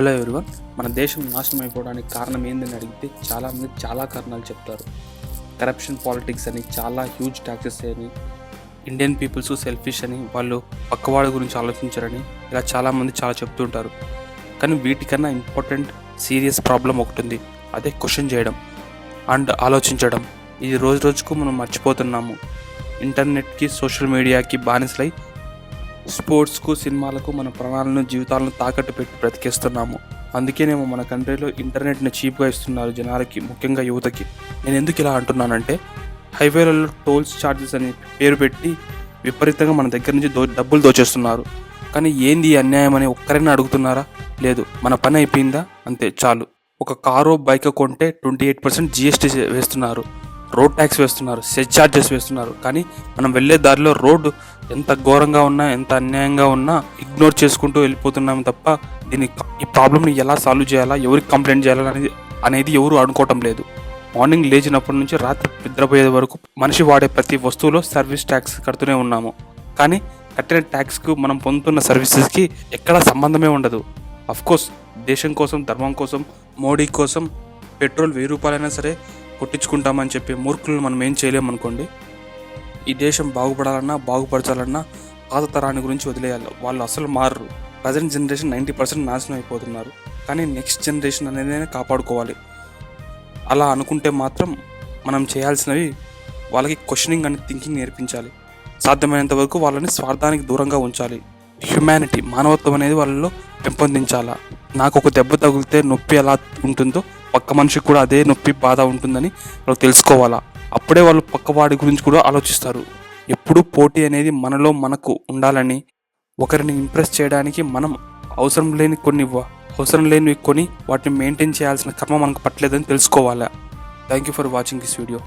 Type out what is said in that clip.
Hello everyone మన దేశం నాశనం అయిపోవడానికి కారణం ఏందని అడిగితే చాలామంది చాలా కారణాలు చెప్తారు. కరప్షన్ పాలిటిక్స్ అని చాలా హ్యూజ్ ట్యాక్సెస్ అని ఇండియన్ పీపుల్స్ సెల్ఫిష్ అని వాళ్ళు పక్కవాడి గురించి ఆలోచించారని ఇలా చాలామంది చాలా చెప్తుంటారు కానీ వీటికన్నా ఇంపార్టెంట్ సీరియస్ ప్రాబ్లం ఒకటి ఉంది. అదే క్వశ్చన్ చేయడం అండ్ ఆలోచించడం. ఇది రోజు రోజుకు మనం మర్చిపోతున్నాము. ఇంటర్నెట్కి సోషల్ మీడియాకి బానిసలై స్పోర్ట్స్కు సినిమాలకు మన ప్రాణాలను జీవితాలను తాకట్టు పెట్టి బ్రతికేస్తున్నాము. అందుకేనేమో మన కంట్రీలో ఇంటర్నెట్ని చీప్గా ఇస్తున్నారు జనాలకి ముఖ్యంగా యువతకి. నేను ఎందుకు ఇలా అంటున్నానంటే హైవేలలో టోల్స్ ఛార్జెస్ అని పేరు పెట్టి విపరీతంగా మన దగ్గర నుంచి దో డబ్బులు దోచేస్తున్నారు. కానీ ఏంది అన్యాయం అని ఒక్కరైనా అడుగుతున్నారా? లేదు మన పని అయిపోయిందా? అంతే చాలు. ఒక కారో బైక్ కొంటే ట్వంటీ ఎయిట్ పర్సెంట్ జిఎస్టీ వేస్తున్నారు. రోడ్ ట్యాక్స్ వేస్తున్నారు సెజ్ ఛార్జెస్ వేస్తున్నారు. కానీ మనం వెళ్ళే దారిలో రోడ్డు ఎంత ఘోరంగా ఉన్నా ఎంత అన్యాయంగా ఉన్నా ఇగ్నోర్ చేసుకుంటూ వెళ్ళిపోతున్నాం తప్ప దీని ఈ ప్రాబ్లమ్ని ఎలా సాల్వ్ చేయాలా ఎవరికి కంప్లైంట్ చేయాలా అనేది అనేది ఎవరు అనుకోవటం లేదు. మార్నింగ్ లేచినప్పటి నుంచి రాత్రి నిద్రపోయే వరకు మనిషి వాడే ప్రతి వస్తువులో సర్వీస్ ట్యాక్స్ కడుతూనే ఉన్నాము. కానీ కట్టిన ట్యాక్స్కు మనం పొందుతున్న సర్వీసెస్కి ఎక్కడా సంబంధమే ఉండదు. కోర్స్ దేశం కోసం ధర్మం కోసం మోడీ కోసం పెట్రోల్ వెయ్యి రూపాయలైనా సరే కొట్టించుకుంటామని చెప్పి మూర్ఖులను మనం ఏం చేయలేమనుకోండి ఈ దేశం బాగుపడాలన్నా బాగుపరచాలన్నా పాత తరాన్ని గురించి వదిలేయాలి. వాళ్ళు అసలు మారరు. ప్రజెంట్ జనరేషన్ నైంటీ పర్సెంట్ నాశనం అయిపోతున్నారు. కానీ నెక్స్ట్ జనరేషన్ అనేది కాపాడుకోవాలి. అలా అనుకుంటే మాత్రం మనం చేయాల్సినవి వాళ్ళకి క్వశ్చనింగ్ అండ్ థింకింగ్ నేర్పించాలి. సాధ్యమైనంత వరకు వాళ్ళని స్వార్థానికి దూరంగా ఉంచాలి. హ్యుమానిటీ మానవత్వం అనేది వాళ్ళలో పెంపొందించాలా? నాకు ఒక దెబ్బ తగిలితే నొప్పి ఎలా ఉంటుందో పక్క మనిషికి కూడా అదే నొప్పి బాధ ఉంటుందని వాళ్ళు తెలుసుకోవాలా? అప్పుడే వాళ్ళు పక్కవాడి గురించి కూడా ఆలోచిస్తారు. ఎప్పుడూ పోటీ అనేది మనలో మనకు ఉండాలని ఒకరిని ఇంప్రెస్ చేయడానికి మనం అవసరం లేని కొన్ని అవసరం లేనివి కొని వాటిని మెయింటైన్ చేయాల్సిన కర్మ మనకు పట్టలేదని తెలుసుకోవాలా? Thank you for watching this video.